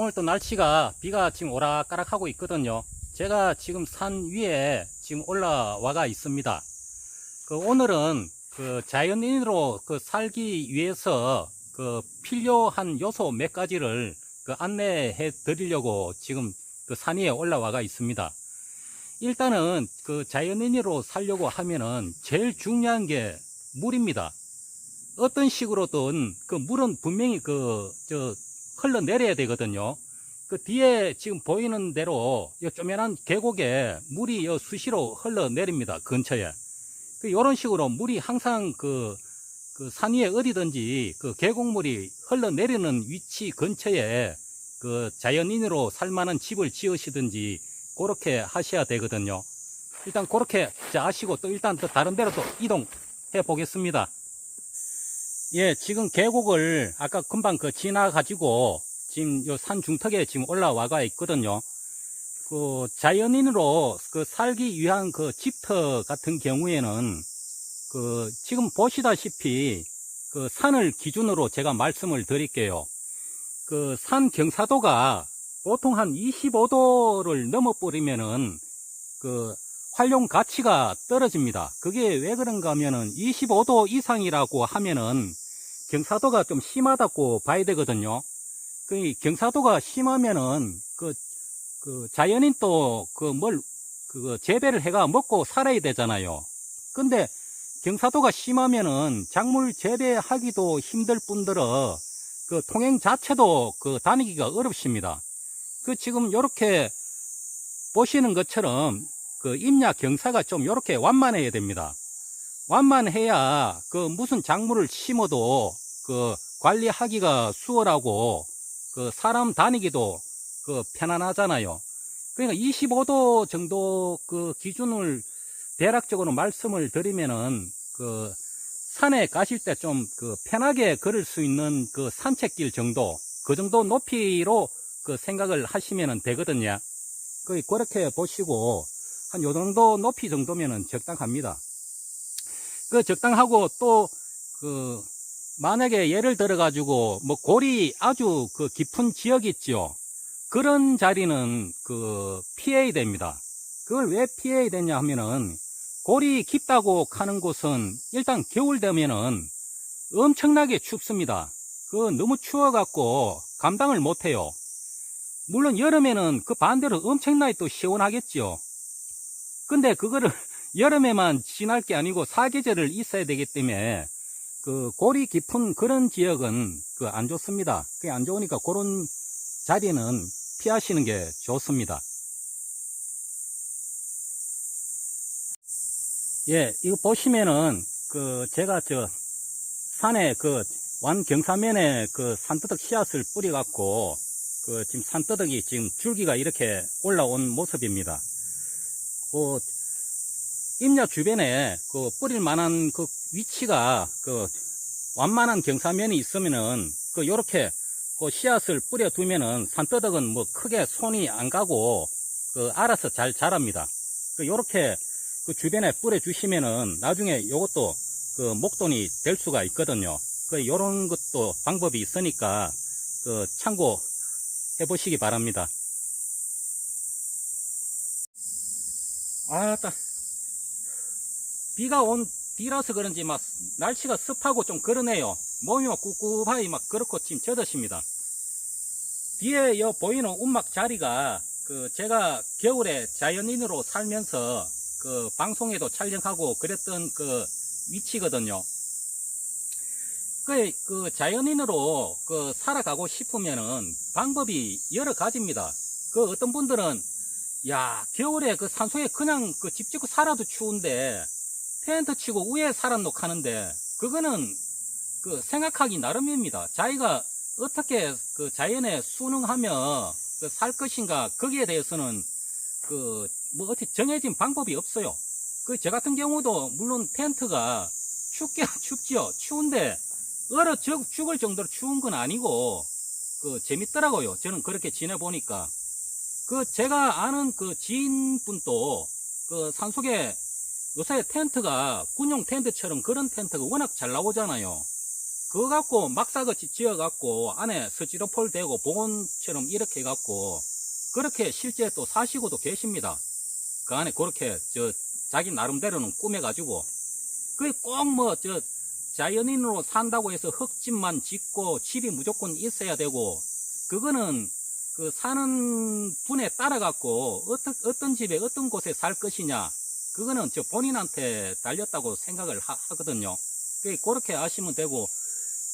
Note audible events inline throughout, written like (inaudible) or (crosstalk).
오늘 또 날씨가 비가 지금 오락가락 하고 있거든요. 제가 지금 산 위에 지금 올라와가 있습니다. 그 오늘은 그 자연인으로 그 살기 위해서 그 필요한 요소 몇 가지를 그 안내해 드리려고 지금 그 산 위에 올라와가 있습니다. 일단은 그 자연인으로 살려고 하면은 제일 중요한 게 물입니다. 어떤 식으로든 그 물은 분명히 그저 흘러 내려야 되거든요. 그 뒤에 지금 보이는 대로 이 쪼매난 계곡에 물이 요 수시로 흘러 내립니다. 근처에. 그 이런 식으로 물이 항상 그, 그 산 위에 어디든지 그 계곡물이 흘러 내리는 위치 근처에 그 자연인으로 살만한 집을 지으시든지 그렇게 하셔야 되거든요. 일단 그렇게 자, 아시고 또 일단 또 다른 데로 또 이동해 보겠습니다. 예, 지금 계곡을 아까 금방 그 지나가지고 지금 요 산 중턱에 지금 올라와가 있거든요. 그 자연인으로 그 살기 위한 그 집터 같은 경우에는 그 지금 보시다시피 그 산을 기준으로 제가 말씀을 드릴게요. 그 산 경사도가 보통 한 25도를 넘어버리면은 그 활용 가치가 떨어집니다. 그게 왜 그런가 하면은 25도 이상이라고 하면은 경사도가 좀 심하다고 봐야 되거든요. 그 경사도가 심하면은 그, 그 자연인 또 그 뭘, 그 재배를 해가 먹고 살아야 되잖아요. 근데 경사도가 심하면은 작물 재배하기도 힘들 뿐더러 그 통행 자체도 그 다니기가 어렵습니다. 그 지금 이렇게 보시는 것처럼 그 임야 경사가 좀 이렇게 완만해야 됩니다. 완만해야 그 무슨 작물을 심어도 그 관리하기가 수월하고 그 사람 다니기도 그 편안하잖아요. 그러니까 25도 정도 그 기준을 대략적으로 말씀을 드리면은 그 산에 가실 때 좀 그 편하게 걸을 수 있는 그 산책길 정도 그 정도 높이로 그 생각을 하시면 되거든요. 그 그렇게 보시고 한 요 정도 높이 정도면은 적당합니다. 그 적당하고 또 그 만약에 예를 들어 가지고 뭐 골이 아주 그 깊은 지역 있죠. 그런 자리는 그 피해야 됩니다. 그걸 왜 피해야 되냐 하면은 골이 깊다고 하는 곳은 일단 겨울 되면은 엄청나게 춥습니다. 그 너무 추워갖고 감당을 못해요. 물론 여름에는 그 반대로 엄청나게 또 시원하겠죠. 근데 그거를 (laughs) 여름에만 지날 게 아니고 사계절을 있어야 되기 때문에 그 골이 깊은 그런 지역은 그 안 좋습니다. 그게 안 좋으니까 그런 자리는 피하시는 게 좋습니다. 예, 이거 보시면은 그 제가 저 산에 그 완 경사면에 그 산뜨덕 씨앗을 뿌려 갖고 그 지금 산뜨덕이 지금 줄기가 이렇게 올라온 모습입니다. 그 임야 주변에 그 뿌릴 만한 그 위치가 그 완만한 경사면이 있으면은 그 요렇게 그 씨앗을 뿌려 두면은 산뜨덕은 뭐 크게 손이 안 가고 그 알아서 잘 자랍니다. 그 요렇게 그 주변에 뿌려 주시면은 나중에 요것도 그 목돈이 될 수가 있거든요. 그 요런 것도 방법이 있으니까 그 참고 해 보시기 바랍니다. 아따 비가 온 뒤라서 그런지 막 날씨가 습하고 좀 그러네요. 몸이 막 꿉꿉하니 막 그렇고 지금 젖었습니다. 뒤에 여 보이는 움막 자리가 그 제가 겨울에 자연인으로 살면서 그 방송에도 촬영하고 그랬던 그 위치거든요. 그, 그 자연인으로 그 살아가고 싶으면은 방법이 여러 가지입니다. 그 어떤 분들은 야 겨울에 그 산속에 그냥 그 집 짓고 살아도 추운데 텐트 치고 위에 살았노 하는데 그거는 그 생각하기 나름입니다. 자기가 어떻게 그 자연에 순응하며 그 살 것인가 거기에 대해서는 그 뭐 어떻게 정해진 방법이 없어요. 그 저 같은 경우도 물론 텐트가 춥게 (laughs) 춥지요. 추운데 얼어 죽- 죽을 정도로 추운 건 아니고 그 재밌더라고요. 저는 그렇게 지내 보니까 그 제가 아는 그 지인분도 그 산속에 요새 텐트가 군용 텐트처럼 그런 텐트가 워낙 잘 나오잖아요. 그거 갖고 막사같이 지어 갖고 안에 스티로폴 대고 보온처럼 이렇게 해갖고 그렇게 실제 또 사시고도 계십니다. 그 안에 그렇게 저 자기 나름대로는 꾸며 가지고 그게 꼭 뭐 저 자연인으로 산다고 해서 흙집만 짓고 집이 무조건 있어야 되고 그거는 그 사는 분에 따라 갖고 어떤 어떤 집에 어떤 곳에 살 것이냐 그거는 저 본인한테 달렸다고 생각을 하, 거든요 그렇게 아시면 되고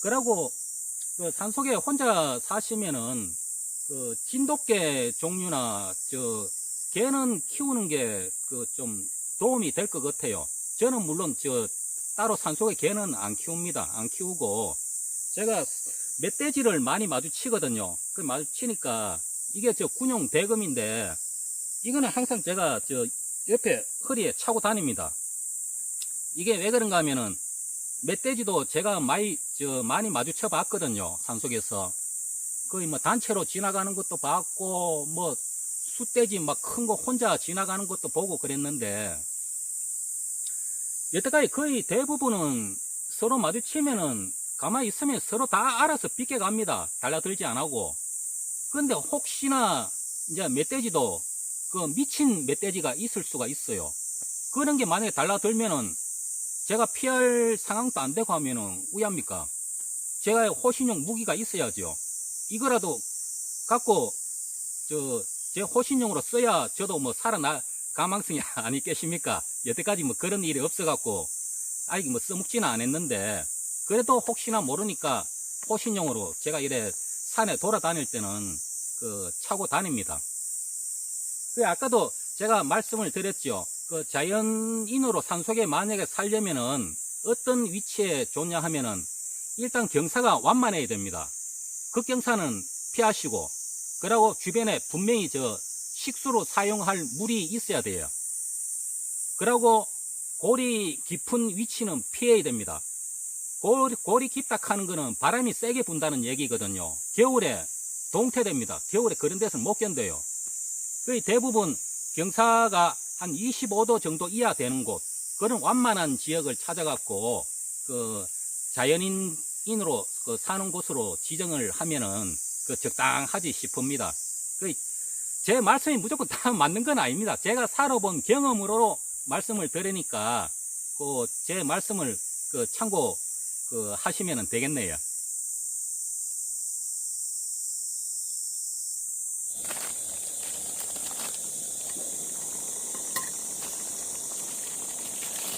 그러고 그 산속에 혼자 사시면은 그 진돗개 종류나 저 개는 키우는 게 그 좀 도움이 될 것 같아요. 저는 물론 저 따로 산속에 개는 안 키웁니다. 안 키우고 제가 멧돼지를 많이 마주치거든요. 그 마주치니까 이게 저 군용 대금인데 이거는 항상 제가 저 옆에 허리에 차고 다닙니다. 이게 왜 그런가 하면은 멧돼지도 제가 많이 저 많이 마주쳐 봤거든요. 산속에서 거의 뭐 단체로 지나가는 것도 봤고 뭐 숫돼지 막 큰 거 혼자 지나가는 것도 보고 그랬는데 여태까지 거의 대부분은 서로 마주치면은 가만히 있으면 서로 다 알아서 빗게 갑니다. 달라들지 안 하고. 근데 혹시나 이제 멧돼지도 그 미친 멧돼지가 있을 수가 있어요. 그런 게 만약에 달라들면은 제가 피할 상황도 안 되고 하면은 우야입니까? 제가 호신용 무기가 있어야죠. 이거라도 갖고 저 제 호신용으로 써야 저도 뭐 살아날 가망성이 (laughs) 아니겠습니까? 여태까지 뭐 그런 일이 없어갖고 아직 뭐 써먹지는 않았는데 그래도 혹시나 모르니까 호신용으로 제가 이래 산에 돌아다닐 때는 그 차고 다닙니다. 그 아까도 제가 말씀을 드렸죠. 그 자연인으로 산속에 만약에 살려면은 어떤 위치에 좋냐 하면은 일단 경사가 완만해야 됩니다. 극경사는 피하시고 그리고 주변에 분명히 저 식수로 사용할 물이 있어야 돼요. 그리고 골이 깊은 위치는 피해야 됩니다. 골, 골이 깊다 하는 거는 바람이 세게 분다는 얘기거든요. 겨울에 동태됩니다. 겨울에 그런 데서는 못 견뎌요. 거의 대부분 경사가 한 25도 정도 이하 되는 곳, 그런 완만한 지역을 찾아갖고, 그, 자연인으로 그 사는 곳으로 지정을 하면은, 그 적당하지 싶습니다. 그, 제 말씀이 무조건 다 (laughs) 맞는 건 아닙니다. 제가 살아본 경험으로 말씀을 드리니까, 그, 제 말씀을 그 참고, 그, 하시면 되겠네요.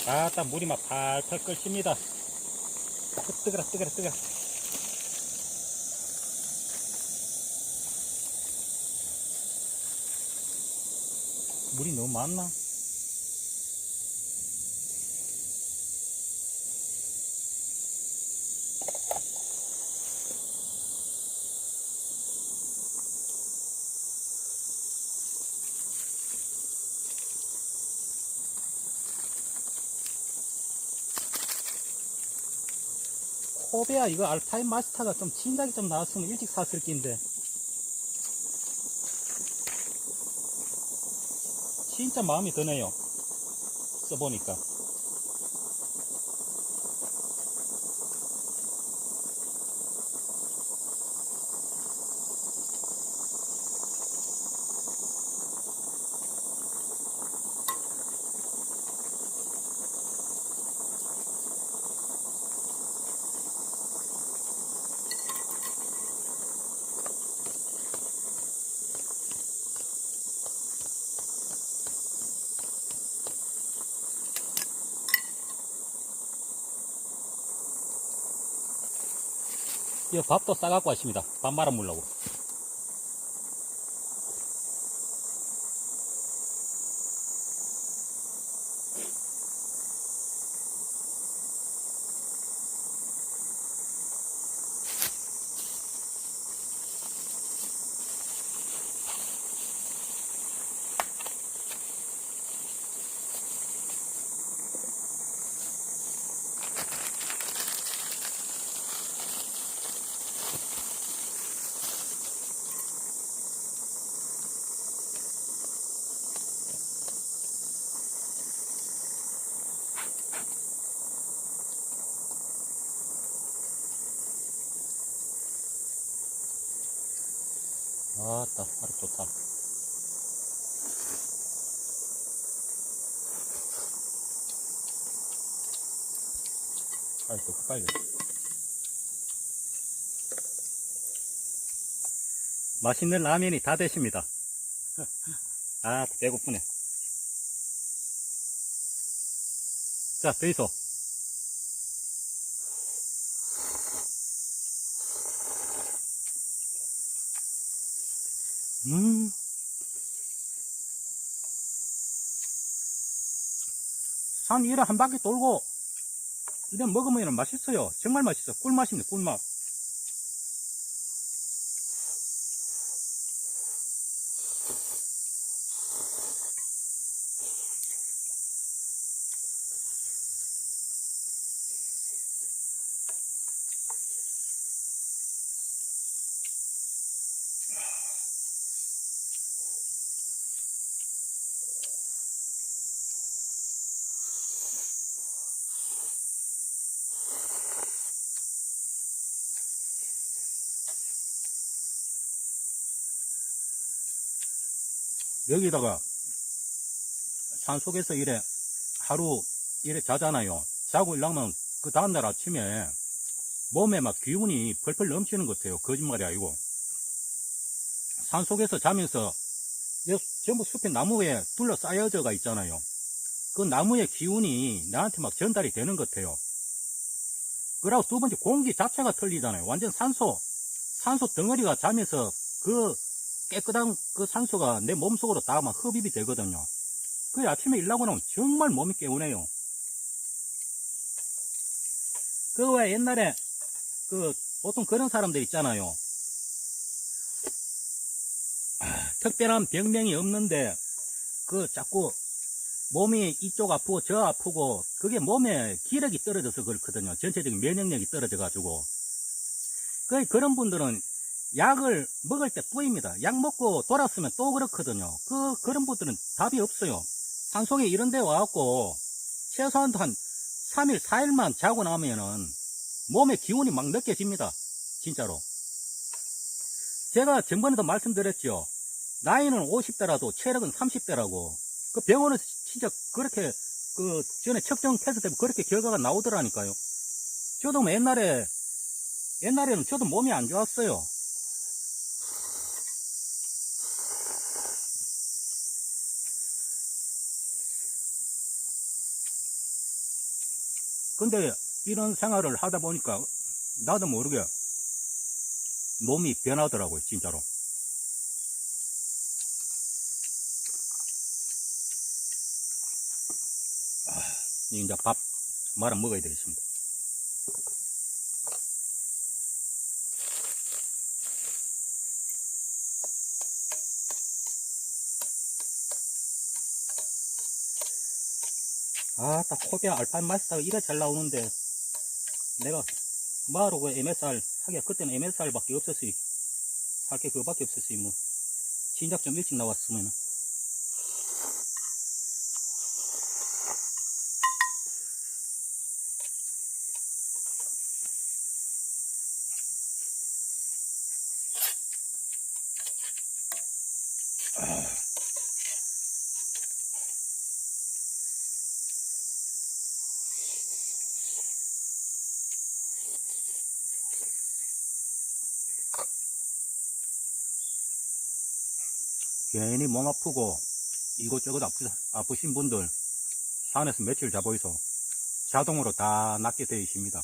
아따 물이 막 팔팔 끓습니다 뜨거라 뜨거라 뜨거라 물이 너무 많나? 코베아 이거 알타인 마스터가 좀 진작에 좀 나왔으면 일찍 샀을 낀데. 진짜 마음이 드네요. 써보니까 이 밥도 싸갖고 왔습니다. 밥 말아 먹으려고 아따, 알이 좋다. 알이 좋고 빨리. 맛있는 라면이 다 됐습니다. (laughs) 아, 배고프네. 자, 베이소. 음. 산 위를 한 바퀴 돌고, 이래 먹으면 맛있어요. 정말 맛있어. 꿀맛입니다, 꿀맛. 여기다가 산 속에서 이래 하루 이래 자잖아요. 자고 일어나면 그 다음날 아침에 몸에 막 기운이 펄펄 넘치는 것 같아요. 거짓말이 아니고. 산 속에서 자면서 전부 숲에 나무에 둘러싸여져가 있잖아요. 그 나무의 기운이 나한테 막 전달이 되는 것 같아요. 그리고 두 번째 공기 자체가 틀리잖아요. 완전 산소, 산소 덩어리가 자면서 그 깨끗한 그 산소가 내 몸속으로 다 막 흡입이 되거든요. 그 아침에 일나고 나면 정말 몸이 개운해요. 그왜 옛날에 그 보통 그런 사람들 있잖아요. 아, 특별한 병명이 없는데 그 자꾸 몸이 이쪽 아프고 저 아프고 그게 몸에 기력이 떨어져서 그렇거든요. 전체적인 면역력이 떨어져 가지고. 그 그런 분들은 약을 먹을 때 뿌입니다. 약 먹고 돌았으면 또 그렇거든요. 그, 그런 분들은 답이 없어요. 산속에 이런 데 와갖고, 최소한 한 3일, 4일만 자고 나면은, 몸에 기운이 막 느껴집니다. 진짜로. 제가 전번에도 말씀드렸죠. 나이는 50대라도 체력은 30대라고. 그 병원은 진짜 그렇게, 그, 전에 측정 테스트 때문에 그렇게 결과가 나오더라니까요. 저도 뭐 옛날에, 옛날에는 저도 몸이 안 좋았어요. 근데 이런 생활을 하다 보니까 나도 모르게 몸이 변하더라고요, 진짜로. 이제 밥 말아 먹어야 되겠습니다. 아, 딱 코비아 알판 마스터가 이래 잘 나오는데, 내가, 그 MSR, 하기야, 그때는 MSR 밖에 없었으니, 할 게 그거밖에 없었으니, 뭐, 진작 좀 일찍 나왔으면. 괜히 몸 아프고, 이곳저곳 아프, 아프신 분들, 산에서 며칠 자보이소, 자동으로 다 낫게 되어 있습니다.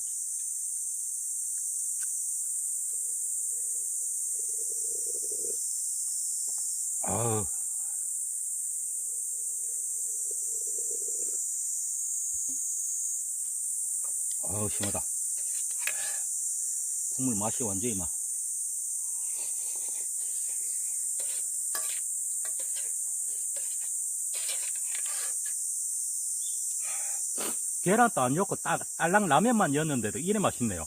아우. 아우, 심하다. 국물 맛이 완전히 막. 계란도 안 넣고 딸, 딸랑 라면만 넣었는데도 이래 맛있네요.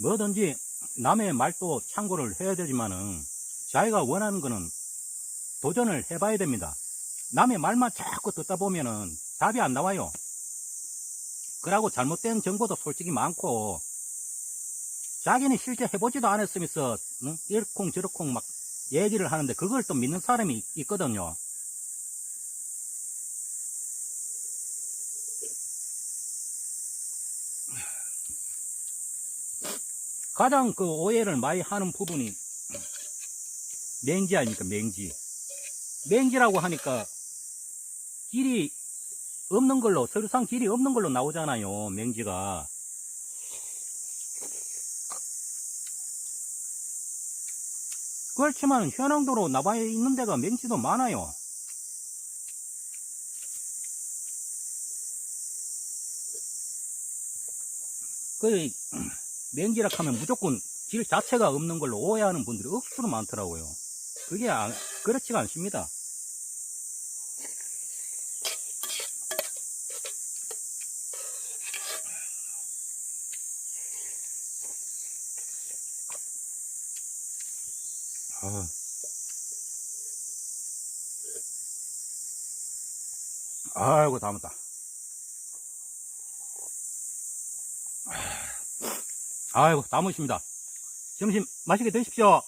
뭐든지 남의 말도 참고를 해야 되지만은 자기가 원하는 거는 도전을 해봐야 됩니다. 남의 말만 자꾸 듣다 보면은 답이 안 나와요. 그러고 잘못된 정보도 솔직히 많고 자기는 실제 해보지도 않았으면서 응? 이러쿵 저러쿵 막 얘기를 하는데 그걸 또 믿는 사람이 있- 있거든요. 가장 그 오해를 많이 하는 부분이 맹지 아닙니까? 맹지. 맹지라고 하니까 길이 없는 걸로 서류상 길이 없는 걸로 나오잖아요 맹지가. 그렇지만 현황도로 나와 있는 데가 맹지도 많아요. 그 맹지라 하면 무조건 길 자체가 없는 걸로 오해하는 분들이 억수로 많더라고요. 그게 안- 그렇지가 않습니다. 아. 아이고 다 먹다. 아이고 다 먹습니다. 점심 맛있게 드십시오.